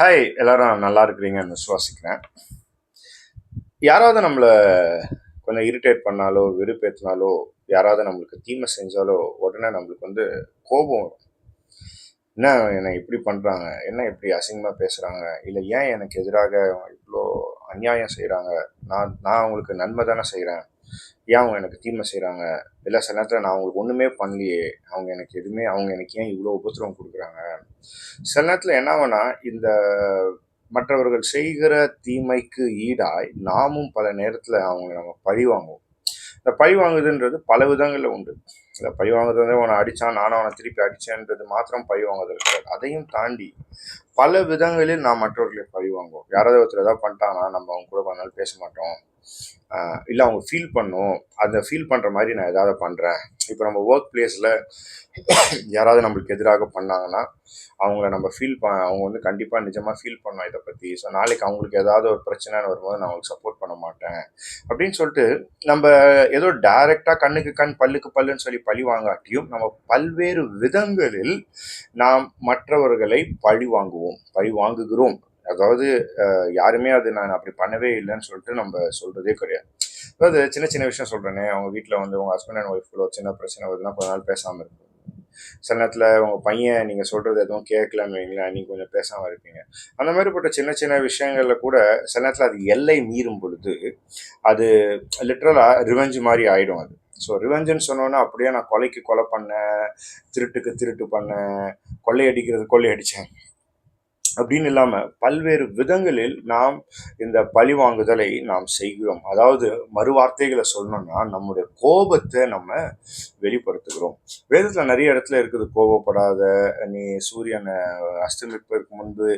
Hi எல்லாரும் நல்லா இருக்கிறீங்கன்னு விசுவாசிக்கிறேன். யாராவது நம்மளை கொஞ்சம் இரிட்டேட் பண்ணாலோ வெறுப்பேற்றினாலோ யாராவது நம்மளுக்கு தீமை செஞ்சாலோ உடனே நம்மளுக்கு வந்து கோபம் வரும். என்ன என்னை இப்படி பண்ணுறாங்க என்ன இப்படி அசிங்கமாக பேசுகிறாங்க இல்லை ஏன் எனக்கு எதிராக இவ்வளோ அநியாயம் செய்கிறாங்க நான் நான் அவங்களுக்கு நன்மை தானே செய்கிறேன் ஏன் அவங்க எனக்கு தீமை செய்கிறாங்க இல்லை சில நேரத்தில் நான் அவங்களுக்கு ஒன்றுமே பண்ணலையே. அவங்க எனக்கு எதுவுமே அவங்க எனக்கு ஏன் இவ்வளோ உபத்திரவம் கொடுக்குறாங்க? சில நேரத்தில் என்ன ஆகும்னா இந்த மற்றவர்கள் செய்கிற தீமைக்கு ஈடாய் நாமும் பல நேரத்தில் அவங்க நம்ம பழி வாங்குவோம். இந்த பழி வாங்குதுன்றது பல விதங்களில் உண்டு. இந்த பழி வாங்குறது வந்து அவனை அடித்தான் நானும் அவனை திருப்பி அடித்தேன்றது மாத்திரம் பழி வாங்குறது கிடையாது. அதையும் தாண்டி பல விதங்களில் நாம் மற்றவர்களை பழி வாங்குவோம். யாராவது ஒருத்தர் ஏதாவது பண்ணிட்டாங்கன்னா நம்ம அவங்க கூட பண்ணாலும் பேச மாட்டோம். இல்லை அவங்க ஃபீல் பண்ணும். அந்த ஃபீல் பண்ணுற மாதிரி நான் ஏதாவது பண்ணுறேன் இப்போ நம்ம ஒர்க் பிளேஸில் யாராவது நம்மளுக்கு எதிராக பண்ணாங்கன்னா அவங்கள நம்ம ஃபீல் ப அவங்க வந்து கண்டிப்பாக நிஜமாக ஃபீல் பண்ணோம் இதை பற்றி ஸோ நாளைக்கு அவங்களுக்கு ஏதாவது ஒரு பிரச்சனைன்னு வரும்போது நான் அவங்களுக்கு சப்போர்ட் பண்ண மாட்டேன். அப்படின்னு சொல்லிட்டு நம்ம ஏதோ டைரெக்டாக கண்ணுக்கு கண் பல்லுக்கு பல்லுன்னு சொல்லி பழி வாங்காட்டியும் நம்ம பல்வேறு விதங்களில் நாம் மற்றவர்களை பழி வாங்குவோம் பழி வாங்குகிறோம். அதாவது யாருமே அது நான் அப்படி பண்ணவே இல்லைன்னு சொல்லிட்டு நம்ம சொல்றதே கிடையாது. அதாவது சின்ன சின்ன விஷயம் சொல்றேனே அவங்க வீட்டில் வந்து உங்க ஹஸ்பண்ட் அண்ட் ஒய்ஃப்குள்ள சின்ன பிரச்சனை வருதுன்னா கொஞ்ச நாள் பேசாமல் இருக்கும் சில நேரத்தில் உங்க பையன் நீங்க சொல்றது எதுவும் கேட்கலன்னு வைங்களேன் நீங்க கொஞ்சம் பேசாம இருப்பீங்க. அந்த மாதிரிப்பட்ட சின்ன சின்ன விஷயங்கள்ல கூட சில நேரத்தில் அது எல்லை மீறும் பொழுது அது லிட்ரலா ரிவெஞ்ச் மாதிரி ஆயிடும் அது. ஸோ ரிவெஞ்சுன்னு சொன்னோன்னா அப்படியே நான் கொலைக்கு கொலை பண்ணேன் திருட்டுக்கு திருட்டு பண்ணேன் கொள்ளையடிக்கிறது கொள்ளையடிச்சேன். அப்படின்னு இல்லாமல் பல்வேறு விதங்களில் நாம் இந்த பழி வாங்குதலை நாம் செய்கிறோம். அதாவது மறுவார்த்தைகளை சொல்லணும்னா நம்முடைய கோபத்தை நம்ம வெளிப்படுத்துகிறோம். வேதத்தில் நிறைய இடத்துல இருக்குது கோபப்படாத நீ சூரியனை அஸ்தமிப்பதற்கு முன்பு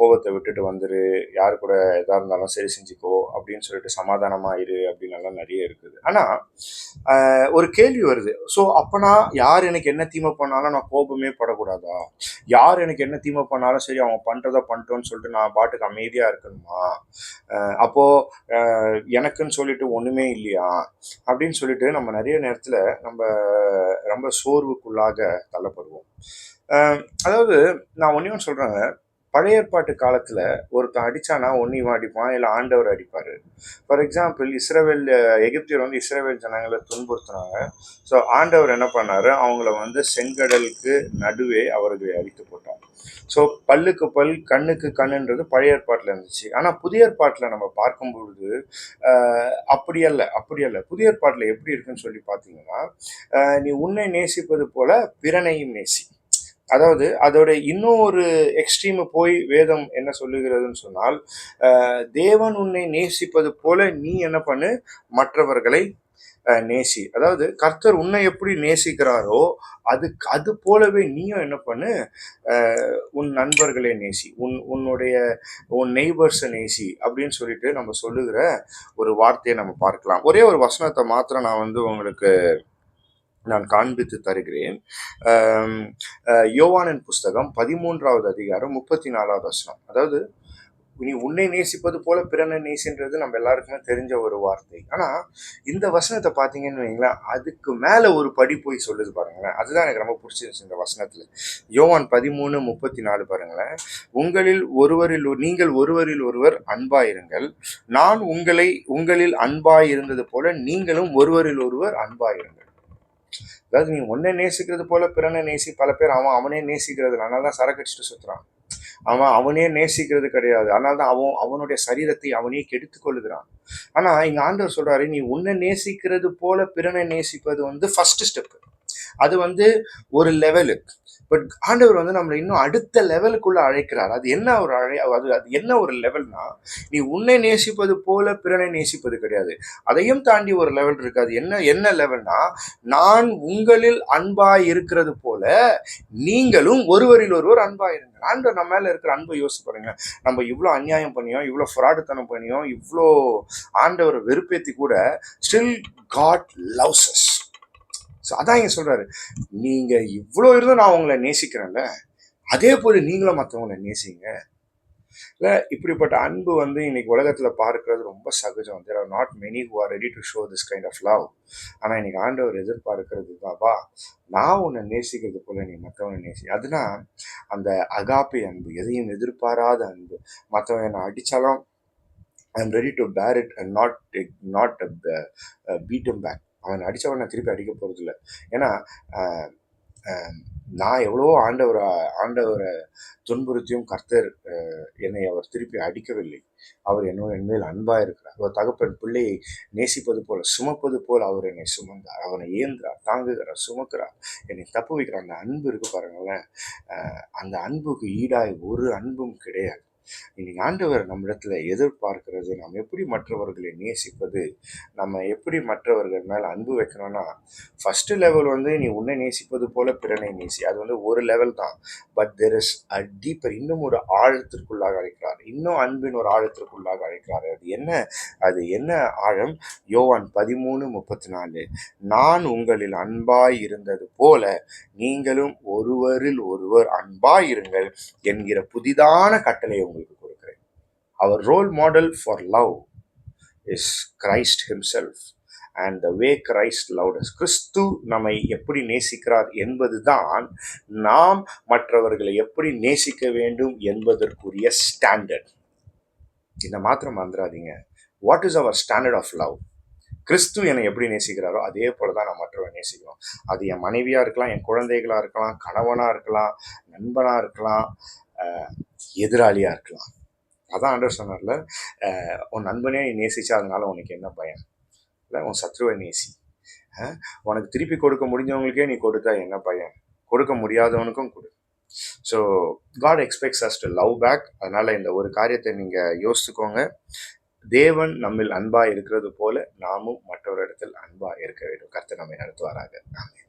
கோபத்தை விட்டுட்டு வந்துரு யார் கூட எதாக இருந்தாலும் சரி செஞ்சுக்கோ அப்படின்னு சொல்லிட்டு சமாதானமாக இரு அப்படின்னு எல்லாம் நிறைய இருக்குது. ஆனால் ஒரு கேள்வி வருது. ஸோ அப்போனா யார் எனக்கு என்ன தீமை பண்ணாலும் நான் கோபமே படக்கூடாதா? யார் எனக்கு என்ன தீமை பண்ணாலும் சரி அவங்க பண்ணுறத பண்ணிட்டோன்னு சொல்லிட்டு நான் பாட்டுக்கு அமைதியாக இருக்கணுமா? அப்போது அப்போ எனக்குன்னு சொல்லிட்டு ஒன்றுமே இல்லையா? அப்படின்னு சொல்லிட்டு நம்ம நிறைய நேரத்தில் நம்ம ரொம்ப சோர்வுக்குள்ளாக தள்ளப்படுவோம். அதாவது நான் ஒன்றையும் ஒன்று சொல்கிறேங்க பழைய ஏற்பாட்டு காலத்தில் ஒருத்தன் அடித்தானா ஒன்று இவன் அடிப்பான் இல்லை ஆண்டவர் அடிப்பார். ஃபார் எக்ஸாம்பிள் இஸ்ரேவேல் எகிப்தியர் வந்து இஸ்ரேவேல் ஜனங்களை துன்புறுத்தினாங்க. ஸோ ஆண்டவர் என்ன பண்ணார்? அவங்கள வந்து செங்கடலுக்கு நடுவே அவர்களை அழித்து போட்டார். ஸோ பல்லுக்கு பல் கண்ணுக்கு கண்ணுன்றது பழைய ஏற்பாட்டில் இருந்துச்சு. ஆனால் புதிய ஏற்பாட்டில் நம்ம பார்க்கும்பொழுது ஆஹ், அப்படி அல்ல அப்படி அல்ல. புதிய ஏற்பாட்டில் எப்படி இருக்குன்னு சொல்லி பார்த்தீங்கன்னா ஆஹ், நீ உன்னை நேசிப்பது போல பிறனையும் நேசி. அதாவது அதோட இன்னொரு எக்ஸ்ட்ரீம் போய் வேதம் என்ன சொல்லுகிறதுன்னு சொன்னால் ஆஹ், தேவன் உன்னை நேசிப்பது போல நீ என்ன பண்ணு மற்றவர்களை நேசி. அதாவது கர்த்தர் உன்னை எப்படி நேசிக்கிறாரோ அதுக்கு அது போலவே நீயும் என்ன பண்ணு ஆஹ், உன் நண்பர்களை நேசி. உன் உன்னுடைய உன் நெய்பர்ஸை நேசி அப்படின்னு சொல்லிட்டு நம்ம சொல்லுகிற ஒரு வார்த்தையை நம்ம பார்க்கலாம். ஒரே ஒரு வசனத்தை மாத்திரம் நான் வந்து உங்களுக்கு நான் காண்பித்து தருகிறேன். யோவானின் புஸ்தகம் பதிமூன்றாவது அதிகாரம் முப்பத்தி நாலாவது வசனம். அதாவது நீ உன்னை நேசிப்பது போல பிறனை நேசின்றது நம்ம எல்லாருக்குமே தெரிஞ்ச ஒரு வார்த்தை. ஆனா இந்த வசனத்தை பார்த்தீங்கன்னு வைங்களேன் அதுக்கு மேல ஒரு படி போய் சொல்லுது பாருங்களேன். அதுதான் எனக்கு ரொம்ப பிடிச்சிருந்துச்சு இந்த வசனத்துல. யோவான் பதிமூணு முப்பத்தி நாலு பாருங்களேன். உங்களில் ஒருவரில் நீங்கள் ஒருவரில் ஒருவர் அன்பாயிருங்கள். நான் உங்களை உங்களில் அன்பாயிருந்தது போல நீங்களும் ஒருவரில் ஒருவர் அன்பாயிருங்கள். அதாவது நீ உன்னை நேசிக்கிறது போல பிறனை நேசி பல பேர் அவன் அவனே நேசிக்கிறது அதனால தான் சரக்கடிச்சுட்டு சுத்துறான். அவன் அவனே நேசிக்கிறது கிடையாது. ஆனால் தான் அவன் அவனுடைய சரீரத்தை அவனே கெடுத்து கொள்ளுகிறான் ஆனால் இங்கே ஆண்டவர் சொல்கிறாரு நீ உன்னை நேசிக்கிறது போல பிறனை நேசிப்பது வந்து ஃபஸ்ட்டு ஸ்டெப்பு அது வந்து ஒரு லெவலுக்கு பட் ஆண்டவர் வந்து நம்மளை இன்னும் அடுத்த லெவலுக்குள்ள அழைக்கிறார். அது என்ன ஒரு அழை அது அது என்ன ஒரு லெவல்னா நீ உன்னை நேசிப்பது போல பிறனை நேசிப்பது கிடையாது. அதையும் தாண்டி ஒரு லெவல் இருக்கு. அது என்ன என்ன லெவல்னா நான் உங்களில் அன்பாய் இருக்கிறது போல நீங்களும் ஒருவரில் ஒருவர் அன்பாக இருங்க ஆண்டவர் நம்ம மேல இருக்கிற அன்பை யோசிச்சு பாருங்க. நம்ம இவ்வளோ அநியாயம் பண்ணியோம் இவ்வளோ ஃப்ராடுத்தனம் பண்ணியோம் இவ்வளோ ஆண்டவரை வெறுப்பேத்தி கூட ஸ்டில் காட் லவ்ஸஸ் ஸோ அதான் இங்கே சொல்கிறாரு நீங்கள் இவ்வளோ இருந்தும் நான் உங்களை நேசிக்கிறேன்ல அதே போல் நீங்களும் மற்றவங்களை நேசிங்க. இல்லை இப்படிப்பட்ட அன்பு வந்து இன்னைக்கு உலகத்தில் பார்க்கறது ரொம்ப சகஜம். There are not many who are ready to show this kind of love ஆனால் இன்னைக்கு ஆண்டவர் எதிர்பார்க்கிறது பாபா நான் உன்னை நேசிக்கிறது போல நீ மற்றவனை நேசி அதுனா அந்த அகாப்பி அன்பு எதையும் எதிர்பாராத அன்பு. மற்றவன் என்னை அடித்தாலும் I am ready to bear it and not not beat 'em back அவன் அடித்தவனை திருப்பி அடிக்க போகிறதில்ல ஏன்னா நான் எவ்வளவோ ஆண்டவரை ஆண்டவரை துன்புறுத்தியும் கர்த்தர் என்னை அவர் திருப்பி அடிக்கவில்லை. அவர் என்னோட என்மேல் அன்பாக இருக்கிறார். ஒரு தகப்பன் பிள்ளையை நேசிப்பது போல சுமப்பது போல் அவர் என்னை சுமந்தார். அவனை ஏந்துறார் தாங்குகிறார் சுமக்கிறார். என்னை தப்பு வைக்கிறார் அந்த அன்பு இருக்கு பாருங்களேன். அந்த அன்புக்கு ஈடாய் ஒரு அன்பும் கிடையாது. இன்னைக்கு ஆண்டவர் நம்மிடத்துல எதிர்பார்க்கிறது நாம் எப்படி மற்றவர்களை நேசிப்பது நம்ம எப்படி மற்றவர்கள் மேலே அன்பு வைக்கணும்னா ஃபர்ஸ்ட் லெவல் வந்து நீ உன்னை நேசிப்பது போல பிறனை நேசி அது வந்து ஒரு லெவல் தான். But there is a deeper இன்னும் ஒரு ஆழத்திற்குள்ளாக அழைக்கிறார். இன்னும் அன்பின் ஒரு ஆழத்திற்குள்ளாக அழைக்கிறார். அது என்ன? அது என்ன ஆழம்? யோவான் பதிமூணு முப்பத்தி நாலு நான் உங்களில் அன்பாய் இருந்தது போல நீங்களும் ஒருவரில் ஒருவர் அன்பாய் இருங்கள் என்கிற புதிதான கட்டளை அவர் role model for love is Christ himself and the way Christ loved us கிறிஸ்து நம்மை எப்படி நேசிக்கிறார் என்பது தான் நாம் மற்றவர்களை எப்படி நேசிக்க வேண்டும் என்பதற்குரிய ஸ்டாண்டர்ட் இந்த மாத்திரம் மறந்துடாதீங்க. What is our standard of love கிறிஸ்து என்னை எப்படி நேசிக்கிறாரோ அதே போல தான் நான் மற்றவரை நேசிக்கிறோம். அது என் மனைவியாக இருக்கலாம் என் குழந்தைகளாக இருக்கலாம் கணவனாக இருக்கலாம் நண்பனாக இருக்கலாம் எதிராளியாக இருக்கலாம். அதான் ஆண்டவர் சொன்னார்ல உன் நண்பனே நீ நேசிச்சா அதனால உனக்கு என்ன பயம்? இல்லை உன் சத்ருவை நேசி. உனக்கு திருப்பி கொடுக்க முடிஞ்சவங்களுக்கே நீ கொடுத்தா என்ன பயம்? கொடுக்க முடியாதவனுக்கும் கொடு. So God expects us to love back அதனால் இந்த ஒரு காரியத்தை நீங்கள் யோசிச்சுக்கோங்க. தேவன் நம்மில் அன்பாக இருக்கிறது போல நாமும் மற்றொரு இடத்தில் அன்பாக இருக்க வேண்டும். கருத்தை நம்மை நடத்துவாராக. ஆமென்.